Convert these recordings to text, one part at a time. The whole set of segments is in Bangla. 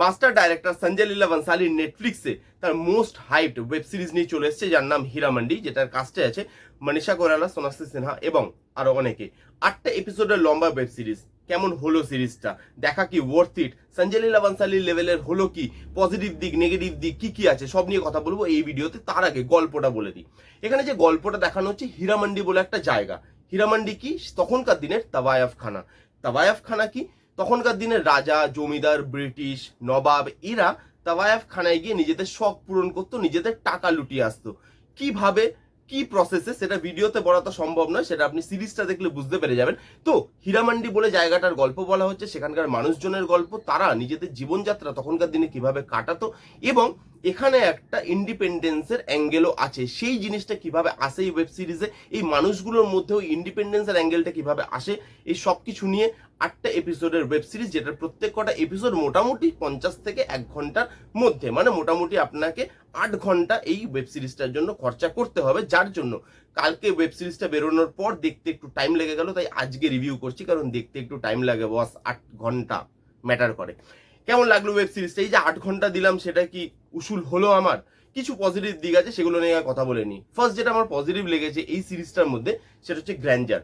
মাস্টার ডাইরেক্টর সঞ্জয় লীলা বনসালি নেটফ্লিক্সে তার মোস্ট হাইপড ওয়েব সিরিজ নিয়ে চলে এসেছে, যার নাম হীরামান্ডি, যেটার কাস্টে আছে মনীষা কোরালা, সোনাক্ষী সিনহা এবং আরও অনেকে। আটটা এপিসোডের লম্বা ওয়েব সিরিজ কেমন হলো সিরিজটা? দেখা কি ওয়ার্থ ইট সঞ্জয় লীলা বনসালির লেভেলের হলো কি? পজিটিভ দিক নেগেটিভ দিক, কি কি আছে? সব নিয়ে কথা বলব এই ভিডিওতে। তার আগে গল্পটা বলে দিই। এখানে যে গল্পটা দেখানো হচ্ছে হীরামান্ডি বলে একটা জায়গা। হীরামান্ডি কি? তখনকার দিনের তাবায়াফ খানা তাবায়াফ খানা কি? তখনকার দিনে রাজা, জমিদার, ব্রিটিশ, নবাব এরা তাওয়ায়াফ খানায় গিয়ে নিজেদের শখ পূরণ করতো, নিজেদের টাকা লুটিয়ে আসতো। কীভাবে, কি প্রসেসে সেটা ভিডিওতে বলা তো সম্ভব নয়, সেটা আপনি সিরিজটা দেখলে বুঝতে পেরে যাবেন। তো হীরামান্ডি বলে জায়গাটার গল্প বলা হচ্ছে, সেখানকার মানুষজনের গল্প, তারা নিজেদের জীবনযাত্রা তখনকার দিনে কীভাবে কাটাতো এবং এখানে একটা ইন্ডিপেন্ডেন্সের অ্যাঙ্গেলও আছে। সেই জিনিসটা কীভাবে আসে এই ওয়েব সিরিজে এই মানুষগুলোর মধ্যেও ইন্ডিপেন্ডেন্সের অ্যাঙ্গেলটা কীভাবে আসে? এই সব কিছু নিয়ে আটটা এপিসোডের ওয়েব সিরিজ যেটার প্রত্যেক কটা এপিসোড মোটামুটি পঞ্চাশ থেকে এক ঘণ্টার মধ্যে। মানে মোটামুটি আপনাকে আট ঘণ্টা এই ওয়েব সিরিজটার জন্য খরচা করতে হবে। যার জন্য কালকে ওয়েব সিরিজটা বেরোনোর পর দেখতে একটু টাইম লেগে গেল, তাই আজকে রিভিউ করছি, কারণ দেখতে একটু টাইম লাগে বস আট ঘণ্টা ম্যাটার করে। কেমন লাগল ওয়েব সিরিজটা এই যে আট ঘণ্টা দিলাম, সেটা কি উসুল হলো আমার? কিছু পজিটিভ দিক আছে, সেগুলো নিয়ে কথা বলে নিই ফার্স্ট যেটা আমার পজিটিভ লেগেছে এই সিরিজটার মধ্যে, সেটা হচ্ছে গ্র্যান্ডার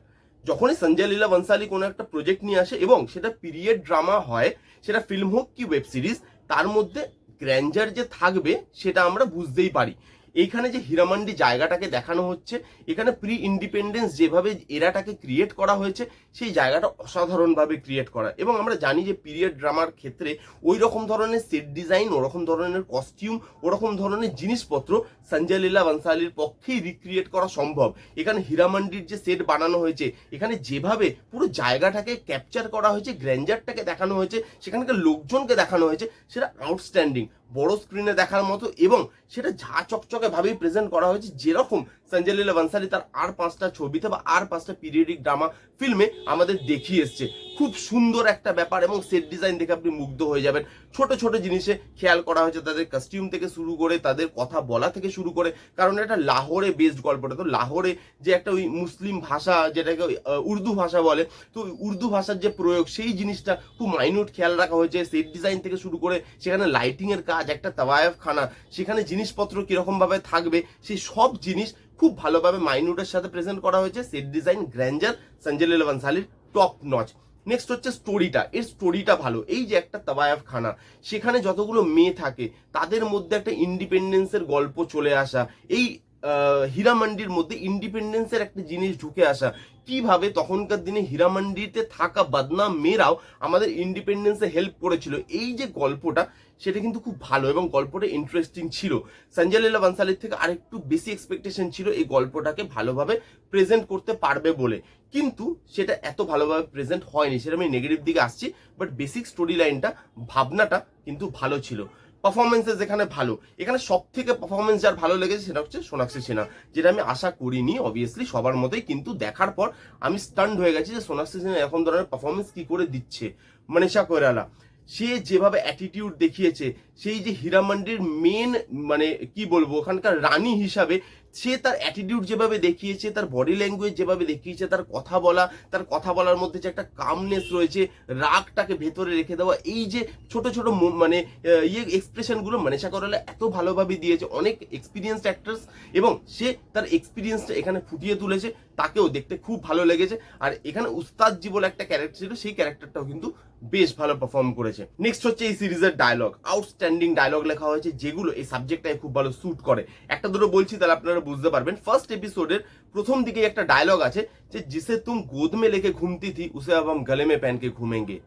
যখনই সঞ্জয় লীলা বনসালি কোনো একটা প্রজেক্ট নিয়ে আসে এবং সেটা পিরিয়ড ড্রামা হয়, সেটা ফিল্ম হোক কি ওয়েব সিরিজ তার মধ্যে গ্র্যান্ডার যে থাকবে, সেটা আমরা বুঝতেই পারি। এইখানে যে হীরামান্ডি জায়গাটাকে দেখানো হচ্ছে, এখানে প্রি ইন্ডিপেন্ডেন্স যেভাবে এরাটাকে ক্রিয়েট করা হয়েছে, সেই জায়গাটা অসাধারণভাবে ক্রিয়েট করা। এবং আমরা জানি যে পিরিয়ড ড্রামার ক্ষেত্রে ওই রকম ধরনের সেট ডিজাইন ওরকম ধরনের কস্টিউম ওরকম ধরনের জিনিসপত্র সঞ্জয় লীলা বনসালির পক্ষেই রিক্রিয়েট করা সম্ভব। এখানে হীরামান্ডির যে সেট বানানো হয়েছে, এখানে যেভাবে পুরো জায়গাটাকে ক্যাপচার করা হয়েছে গ্র্যান্ডারটাকে দেখানো হয়েছে, সেখানকার লোকজনকে দেখানো হয়েছে, সেটা আউটস্ট্যান্ডিং বড় স্ক্রিনে দেখার মতো এবং সেটা ঝা চকচকে ভাবেই প্রেজেন্ট করা হয়েছে যেরকম সঞ্জয় লীলা বনসালি তার আর পাঁচটা ছবিতে বা আর পাঁচটা পিরিয়ডিক ড্রামা ফিল্মে আমাদের দেখিয়ে এসছে। খুব সুন্দর একটা ব্যাপার এবং সেট ডিজাইন দেখে আপনি মুগ্ধ হয়ে যাবেন। ছোট ছোট জিনিসে খেয়াল করা হয়েছে তাদের কস্টিউম থেকে শুরু করে, তাদের কথা বলা থেকে শুরু করে, কারণ এটা লাহোরে বেসড গল্পটা। তো লাহোরে যে একটা ওই মুসলিম ভাষা, যেটাকে উর্দু ভাষা বলে, তো উর্দু ভাষার যে প্রয়োগ, সেই জিনিসটা খুব মাইনিউট খেয়াল রাখা হয়েছে। সেট ডিজাইন থেকে শুরু করে, সেখানে লাইটিং এর কাজ, একটা তাওয়ায়ফ খানা সেখানে জিনিসপত্র কীরকম ভাবে থাকবে সেই সব জিনিস খুব ভালোভাবে মাইনুটের সাথে প্রেজেন্ট করা হয়েছে। Set design grandeur Sanjay Leela সালির top notch next হচ্ছে স্টোরিটা এর স্টোরিটা ভালো। এই যে একটা তাবায়াফ খানা, সেখানে যতগুলো মেয়ে থাকে, তাদের মধ্যে একটা ইন্ডিপেন্ডেন্সের গল্প চলে আসা। এই হীরামান্ডির মধ্যে ইন্ডিপেন্ডেন্সের একটা জিনিস ঢুকে আসা। কীভাবে তখনকার দিনে হীরামান্ডিতে থাকা বদনাম মেয়েরাও আমাদের ইন্ডিপেন্ডেন্সে হেল্প করেছিল। এই যে গল্পটা, সেটা কিন্তু খুব ভালো এবং গল্পটা ইন্টারেস্টিং ছিল। সঞ্জয় লীলা বনসালির থেকে আরেকটু বেশি এক্সপেকটেশন ছিল এই গল্পটাকে ভালোভাবে প্রেজেন্ট করতে পারবে বলে। কিন্তু সেটা এত ভালোভাবে প্রেজেন্ট হয়নি, সেটা আমি নেগেটিভ দিকে আসছি বাট বেসিক স্টোরি লাইনটা ভাবনাটা কিন্তু ভালো ছিল। পারফরমেন্সেস যেখানে ভালো। এখানে সব থেকে পারফরমেন্স যার ভালো লেগেছে সেটা হচ্ছে সোনাক্ষী সিনহা, যেটা আমি আশা করিনি অবভিয়াসলি সবার মতোই, কিন্তু দেখার পর আমি স্টান্ড হয়ে গেছি যে সোনাক্ষী সিনহা এরকম ধরনের পারফরমেন্স কি করে দিচ্ছে। মনীষা কৈরালা সে যেভাবে অ্যাটিটিউড দেখিয়েছে, সেই যে হীরামান্ডির মেন মানে কি বলব, ওখানকার রানী হিসাবে, সে তার অ্যাটিটিউড যেভাবে দেখিয়েছে, তার বডি ল্যাঙ্গুয়েজ যেভাবে দেখিয়েছে, তার কথা বলা, তার কথা বলার মধ্যে যে একটা কামনেস রয়েছে, রাগটাকে ভেতরে রেখে দেওয়া, এই যে ছোট ছোট মানে ইয়ে এক্সপ্রেশনগুলো মানেশা করালে এত ভালোভাবে দিয়েছে, অনেক এক্সপিরিয়েন্সড অ্যাক্টার্স এবং সে তার এক্সপিরিয়েন্সটা এখানে ফুটিয়ে তুলেছে, তাকেও দেখতে খুব ভালো লেগেছে। আর এখানে উস্তাদ জি বলে একটা ক্যারেক্টার ছিল, সেই ক্যারেক্টারটাও কিন্তু বেশ ভালো পারফর্ম করেছে। নেক্সট হচ্ছে এই সিরিজের ডায়লগ আউটস্ট্যান্ডিং ডায়লগ লেখা হয়েছে, যেগুলো এই সাবজেক্টটাই খুব ভালো স্যুট করে। একটা দুটো বলছি, তাহলে আপনারা বুঝতে পারবেন। ফার্স্ট এপিসোডের প্রথম দিকে একটা ডায়লগ আছে যে, জিসে তুম গোদ মে লেকে ঘুমতি থি, উসে আব হাম গলে মে পেন কে ঘুমেঙ্গে।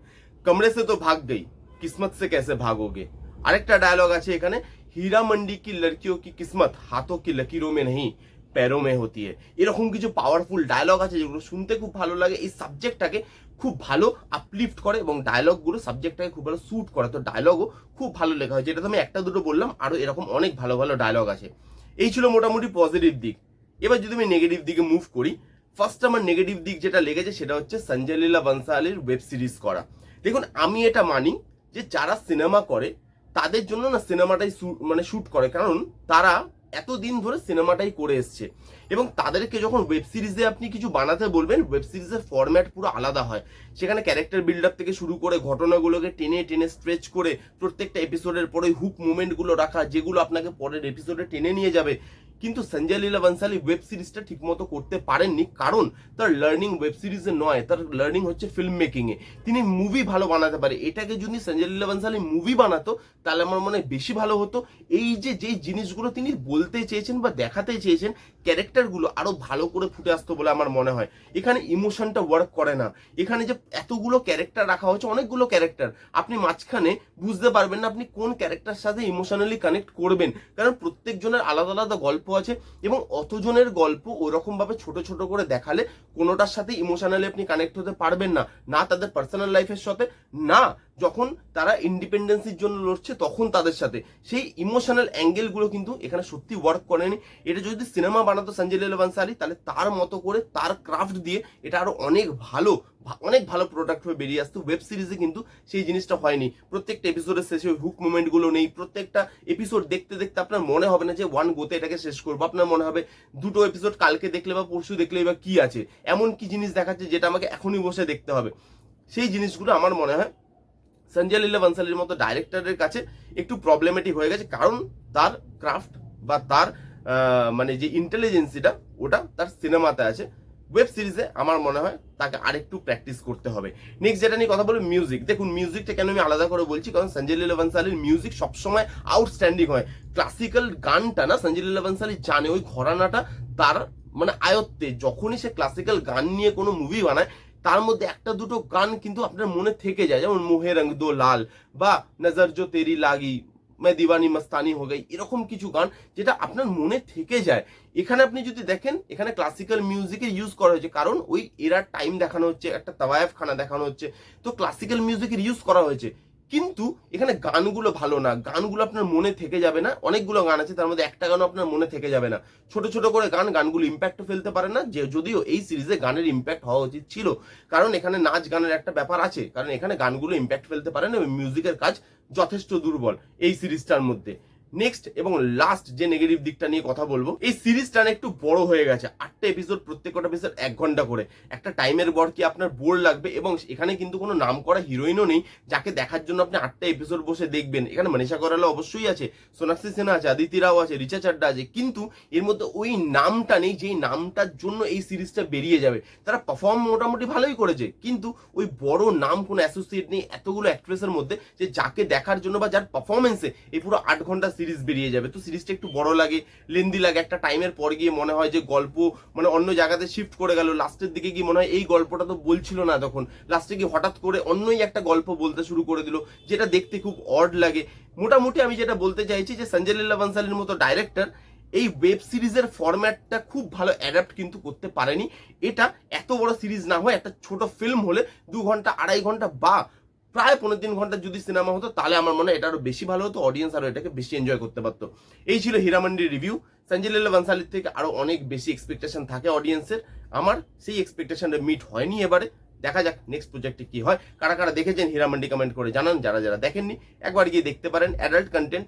কমরে সে তো ভাগ গই কিসমত সে কেসে ভাগোগে? আরেকটা ডায়লগ আছে এখানে, হীরা মন্ডি কি লড়কিও কি কিসমত, হাতো কি লকিরো মে নহীঁ? প্যারো মে হতি है এরকম কিছু পাওয়ারফুল ডায়লগ আছে যেগুলো শুনতে খুব ভালো লাগে। এই সাবজেক্টটাকে খুব ভালো আপলিফট করে এবং ডায়লগগুলো সাবজেক্টটাকে খুব ভালো স্যুট করে। তো ডায়লগও খুব ভালো লেখা হয়েছে। এটা তো আমি একটা দুটো বললাম, আরও এরকম অনেক ভালো ভালো ডায়লগ আছে। এই ছিল মোটামুটি পজিটিভ দিক। এবার যদি আমি নেগেটিভ দিকে মুভ করি ফার্স্ট আমার নেগেটিভ দিক যেটা লেগেছে সেটা হচ্ছে সঞ্জয় লীলা বনসালির ওয়েব সিরিজ করা। দেখুন, আমি এটা মানি যে যারা সিনেমা করে, তাদের জন্য না সিনেমাটাই মানে শ্যুট করে। কারণ তারা এতদিন ধরে সিনেমাটাই করে এসছে। এবং তাদেরকে যখন ওয়েব সিরিজে আপনি কিছু বানাতে বলবেন ওয়েব সিরিজের ফরম্যাট পুরো আলাদা হয়। সেখানে ক্যারেক্টার বিল্ড আপ থেকে শুরু করে ঘটনাগুলোকে টেনে টেনে স্ট্রেচ করে প্রত্যেকটা এপিসোডের পরে হুক মুভমেন্টগুলো রাখা, যেগুলো আপনাকে পরের এপিসোডে টেনে নিয়ে যাবে কিন্তু সঞ্জয় লীলা বনসালি ওয়েব সিরিজটা ঠিকমতো করতে পারেননি, কারণ তার লার্নিং ওয়েব সিরিজে নয়, তার লার্নিং হচ্ছে ফিল্ম মেকিংয়ে তিনি মুভি ভালো বানাতে পারে। এটাকে যদি সঞ্জয় লীলা বনসালি মুভি বানাতো, তাহলে আমার মনে হয় বেশি ভালো হতো। এই যে, যেই জিনিসগুলো তিনি বলতে চেয়েছেন বা দেখাতে চেয়েছেন ক্যারেক্টারগুলো আরও ভালো করে ফুটে আসতো বলে আমার মনে হয়। এখানে ইমোশনটা ওয়ার্ক করে না। এখানে যে এতগুলো ক্যারেক্টার রাখা হয়েছে, অনেকগুলো ক্যারেক্টার। আপনি মাঝখানে বুঝতে পারবেন না আপনি কোন ক্যারেক্টার সাথে ইমোশনালি কানেক্ট করবেন। কারণ প্রত্যেকজনের আলাদা আলাদা গল্প আছে এবং অতজনের গল্প ওরকম ভাবে ছোট ছোট করে দেখালে কোনোটার সাথে ইমোশনালি আপনি কানেক্ট হতে পারবেন না। না তাদের পার্সোনাল লাইফের সাথে, না যখন তারা ইন্ডিপেন্ডেন্সির জন্য লড়ছে, তখন তাদের সাথে। সেই ইমোশনাল অ্যাঙ্গেলগুলো কিন্তু এখানে সত্যি ওয়ার্ক করেনি। এটা যদি সিনেমা বানাতো সঞ্জয় লীলা বানসালি, তাহলে তার মতো করে, তার ক্রাফট দিয়ে এটা আরও অনেক ভালো অনেক ভালো প্রোডাক্ট হয়ে বেরিয়ে আসতো। ওয়েব সিরিজে কিন্তু সেই জিনিসটা হয়নি। প্রত্যেকটা এপিসোডের শেষে হুক মুভমেন্টগুলো নেই। প্রত্যেকটা এপিসোড দেখতে দেখতে আপনার মনে হবে না যে ওয়ান গোতে এটাকে শেষ করব। আপনার মনে হবে, দুটো এপিসোড কালকে দেখলে বা পরশু দেখলে বা কি আছে? এমন কি জিনিস দেখাচ্ছে যেটা আমাকে এখনই বসে দেখতে হবে? সেই জিনিসগুলো আমার মনে হয় সঞ্জয় লীলা বনসালির মতো ডাইরেক্টরের কাছে একটু প্রবলেমেটিক হয়ে গেছে। কারণ তার ক্রাফট বা তার মানে যে ইন্টেলিজেন্সিটা ওটা তার সিনেমাতে আছে। ওয়েব সিরিজে আমার মনে হয় তাকে আরেকটু প্র্যাকটিস করতে হবে। নেক্সট যেটা নিয়ে কথা বলি মিউজিক দেখুন মিউজিকটা কেন আমি আলাদা করে বলছি? কারণ সঞ্জয় লীলা বনসালির মিউজিক সবসময় আউটস্ট্যান্ডিং হয়। ক্লাসিক্যাল গানটা না, সঞ্জয় লীলা বনসালি জানে। ওই ঘরানাটা তার মানে আয়ত্তে। যখনই সে ক্লাসিক্যাল গান নিয়ে কোনো মুভি বানায় তার মধ্যে একটা দুটো গান কিন্তু আপনার মনে থেকে যায়। যেমন মোহে রঙ দো লাল বা নজর জো তেরি লাগি, মে দিবানি মস্তানি হো গাই, এরকম কিছু গান যেটা আপনার মনে থেকে যায়। এখানে আপনি যদি দেখেন, এখানে ক্লাসিক্যাল মিউজিকের ইউজ করা হয়েছে। কারণ ওই এরার টাইম দেখানো হচ্ছে, একটা তাওয়ায়ফ খানা দেখানো হচ্ছে। তো ক্লাসিক্যাল মিউজিকের ইউজ করা হয়েছে। কিন্তু এখানে গানগুলো ভালো না। গানগুলো আপনার মনে থেকে যাবে না। অনেকগুলো গান আছে, তার মধ্যে একটা গানও আপনার মনে থেকে যাবে না। ছোট ছোট করে গান, গানগুলো ইম্প্যাক্ট ফেলতে পারে না। যে যদিও এই সিরিজে গানের ইম্প্যাক্ট হওয়া উচিত ছিল। কারণ এখানে নাচ গানের একটা ব্যাপার আছে। কারণ এখানে গানগুলো ইম্প্যাক্ট ফেলতে পারে না মিউজিকের কাজ যথেষ্ট দুর্বল এই সিরিজটার মধ্যে। নেক্সট এবং লাস্ট যে নেগেটিভ দিকটা নিয়ে কথা বলব, এই সিরিজটা একটু বড় হয়ে গেছে। আটটা এপিসোড প্রত্যেকটা এপিসোড এক ঘণ্টা করে। একটা টাইমের পর কি আপনার বোর লাগবে? এবং এখানে কিন্তু কোনো নাম করা হিরোইনও নেই, যাকে দেখার জন্য আপনি আটটা এপিসোড বসে দেখবেন। এখানে মনীষা করালা অবশ্যই আছে, সোনাক্ষী সিনহা আছে আদিতি রাও আছে, রিচা চাড্ডা আছে। কিন্তু এর মধ্যে ওই নামটা নেই, যেই নামটার জন্য এই সিরিজটা বেরিয়ে যাবে। তারা পারফর্ম মোটামুটি ভালোই করেছে। কিন্তু ওই বড় নাম কোনো অ্যাসোসিয়েট নেই এতগুলো অ্যাক্ট্রেসের মধ্যে, যে যাকে দেখার জন্য বা যার পারফরমেন্সে এই পুরো আট ঘণ্টা সিরিজ বেরিয়ে যাবে। তো সিরিজটা একটু বড় লাগে লেন্দি লাগে। একটা টাইমের পর গিয়ে মনে হয় যে গল্প মানে অন্য জায়গাতে শিফট করে গেল। লাস্টের দিকে গিয়ে মনে হয় এই গল্পটা তো বলছিল না তখন। লাস্টে গিয়ে হঠাৎ করে অন্যই একটা গল্প বলতে শুরু করে দিল, যেটা দেখতে খুব অড লাগে। মোটামুটি আমি যেটা বলতে চাইছি যে সঞ্জয় লীলা বানসালির মতো ডাইরেক্টর এই ওয়েব সিরিজের ফরম্যাটটা খুব ভালো অ্যাডাপ্ট কিন্তু করতে পারেনি। এটা এত বড় সিরিজ না হয়, একটা ছোট ফিল্ম হলে দু ঘণ্টা, আড়াই ঘণ্টা বা প্রায় পনেরো তিন ঘণ্টা যদি সিনেমা হতো, তাহলে আমার মনে হয় এটা আরও বেশি ভালো হতো অডিয়েন্স আরও এটাকে বেশি এনজয় করতে পারতো। এই ছিল হীরামান্ডির রিভিউ সঞ্জয় বানসালির থেকে আরও অনেক বেশি এক্সপেকটেশন থাকে অডিয়েন্সের আমার সেই এক্সপেকটেশনটা মিট হয়নি এবারে। দেখা যাক নেক্সট প্রজেক্টে কি হয়। কারা কারা দেখেছেন, হীরামান্ডি কমেন্ট করে জানান। যারা যারা দেখেননি, একবার গিয়ে দেখতে পারেন। অ্যাডাল্ট কন্টেন্ট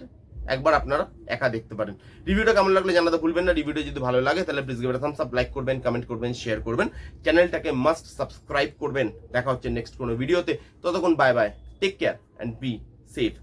একবার আপনারা একা দেখতে পারেন। রিভিউটা কেমন লাগলে জানাতে ভুলবেন না। রিভিউটা যদি ভালো লাগে, তাহলে please give thumbs up like করবেন কমেন্ট করবেন শেয়ার করবেন। চ্যানেলটাকে মাস্ট সাবস্ক্রাইব করবেন। দেখা হচ্ছে নেক্সট কোনো ভিডিওতে ততক্ষণ bye bye take care and be safe